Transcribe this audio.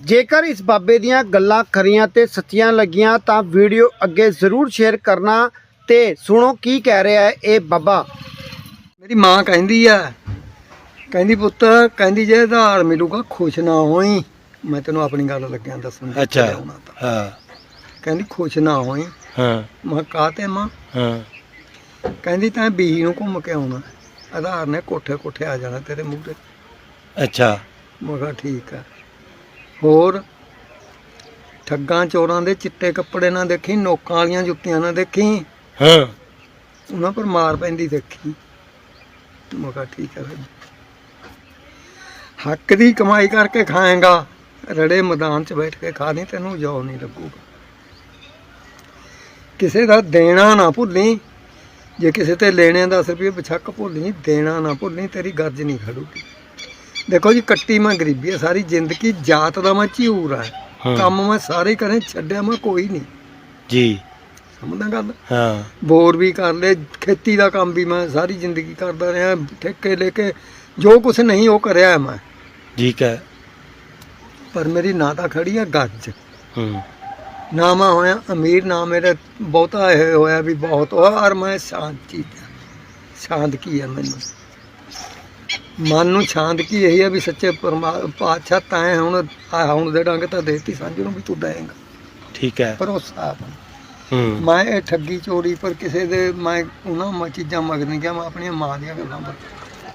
ਜੇਕਰ ਇਸ ਬਾਬੇ ਦੀਆਂ ਗੱਲਾਂ ਖਰੀਆਂ ਤੇ ਸੱਚੀਆਂ ਲੱਗੀਆਂ ਤਾਂ ਵੀਡੀਓ ਅੱਗੇ ਜ਼ਰੂਰ ਸ਼ੇਅਰ ਕਰਨਾ ਤੇ ਸੁਣੋ ਕੀ ਕਹਿ ਰਿਹਾ ਹੈ ਇਹ ਬਾਬਾ। ਮੇਰੀ ਮਾਂ ਕਹਿੰਦੀ ਆ ਕਹਿੰਦੀ ਪੁੱਤ ਕਹਿੰਦੀ ਜੇ ਆਧਾਰ ਮਿਲੂਗਾ ਖੁਸ਼ ਨਾ ਹੋਈ। ਮੈਂ ਤੈਨੂੰ ਆਪਣੀ ਗੱਲ ਲੱਗਿਆ ਦੱਸਣ ਜਿੱਥੇ ਅੱਛਾ ਤਾਂ। ਹਾਂ। ਕਹਿੰਦੀ ਖੁਸ਼ ਨਾ ਹੋਈ। ਹਾਂ। ਮੈਂ ਕਾਤੇ ਮਾਂ? ਹਾਂ। ਕਹਿੰਦੀ ਤੈਂ ਬੀਹੀ ਨੂੰ ਘੁੰਮ ਕੇ ਆਉਣਾ। ਆਧਾਰ ਨੇ ਕੋਠੇ ਕੋਠੇ ਆ ਜਾਣਾ ਤੇਰੇ ਮੂਹਰੇ ਅੱਛਾ। ਮੈਂ ਕਿਹਾ ਠੀਕ ਆ। ਹੋਰ ਠੱਗਾਂ ਚੋਰਾਂ ਦੇ ਚਿੱਟੇ ਕੱਪੜੇ ਨਾ ਦੇਖੀ ਨੋਕਾਂ ਵਾਲੀਆਂ ਜੁੱਤੀਆਂ ਨਾ ਦੇਖੀ। ਹਾਂ। ਉਹਨਾਂ ਪਰ ਮਾਰ ਪੈਂਦੀ ਦੇਖੀ। ਮੈਂ ਕਿਹਾ ਠੀਕ ਹੈ ਫਿਰ। ਹੱਕ ਦੀ ਕਮਾਈ ਕਰਕੇ ਖਾਏਗਾ। ਰੜੇ ਮੈਦਾਨ 'ਚ ਬੈਠ ਕੇ ਖਾ ਨਹੀਂ ਤੈਨੂੰ ਜੋ ਨਹੀਂ ਲੱਗੂਗਾ। ਕਿਸੇ ਦਾ ਦੇਣਾ ਨਾ ਭੁੱਲੀ। ਜੇ ਕਿਸੇ ਤੇ ਲੈਣੇ 10 ਰੁਪਏ ਬਛੱਕ ਭੁੱਲੀ ਦੇਣਾ ਨਾ ਭੁੱਲੀ ਤੇਰੀ ਗਰਜ ਨਹੀਂ ਖੜੂਗੀ। ਦੇਖੋ ਜੀ ਕੱਟੀ ਮੈਂ ਗਰੀਬੀ ਹੈ ਸਾਰੀ ਜ਼ਿੰਦਗੀ ਜਾਤ ਦਾ ਮੈਂ ਝਿਊਰ ਆ। ਹਾਂ। ਕੰਮ ਮੈਂ ਸਾਰੇ ਕਰੇ ਛੱਡਿਆ ਮੈਂ ਕੋਈ ਨਹੀਂ। ਜੀ। ਸਮਝਦਾ ਗੱਲ? ਹਾਂ। ਬੋਰ ਵੀ ਕਰ ਲਏ ਖੇਤੀ ਦਾ ਕੰਮ ਵੀ ਮੈਂ ਸਾਰੀ ਜ਼ਿੰਦਗੀ ਕਰਦਾ ਰਿਹਾ ਠੇਕੇ ਲੈ ਕੇ ਜੋ ਕੁਝ ਨਹੀਂ ਉਹ ਕਰਿਆ ਹੈ ਮੈਂ। ਠੀਕ ਹੈ। ਪਰ ਮੇਰੀ ਨਾ ਤਾਂ ਖੜੀ ਆ ਗੱਜ। ਹੂੰ। ਨਾ ਮੈਂ ਹੋਇਆ ਅਮੀਰ ਨਾ ਮੇਰੇ ਬਹੁਤਾ ਇਹ ਹੋਇਆ ਵੀ ਬਹੁਤ। ਔਰ ਮੈਂ ਸ਼ਾਂਤੀ ਸ਼ਾਂਤ ਕੀ ਹੈ ਮੈਨੂੰ? ਮਨ ਨੂੰ ਸ਼ਾਂਤ ਕੀ ਇਹੀ ਹੈ ਵੀ ਸੱਚੇ ਪਾਤਸ਼ਾਹ ਤੈਂ ਹੁਣ ਆ ਹੁਣ ਦੇ ਡੰਗ ਤਾਂ ਦੇਤੀ ਸਾਂਝੂ ਨੂੰ ਵੀ ਤੂੰ ਦੇਂਗਾ ਠੀਕ ਹੈ। ਭਰੋਸਾ ਆਪਣਾ ਹੂੰ। ਮੈਂ ਇਹ ਠੱਗੀ ਚੋਰੀ ਪਰ ਕਿਸੇ ਦੇ ਮੈਂ ਉਹਨਾਂ ਮ ਚੀਜ਼ਾਂ ਮਗਨ ਗਿਆ ਮੈਂ ਆਪਣੀਆਂ ਮਾਂ ਦੀਆਂ ਗੱਲਾਂ ਬਤਾ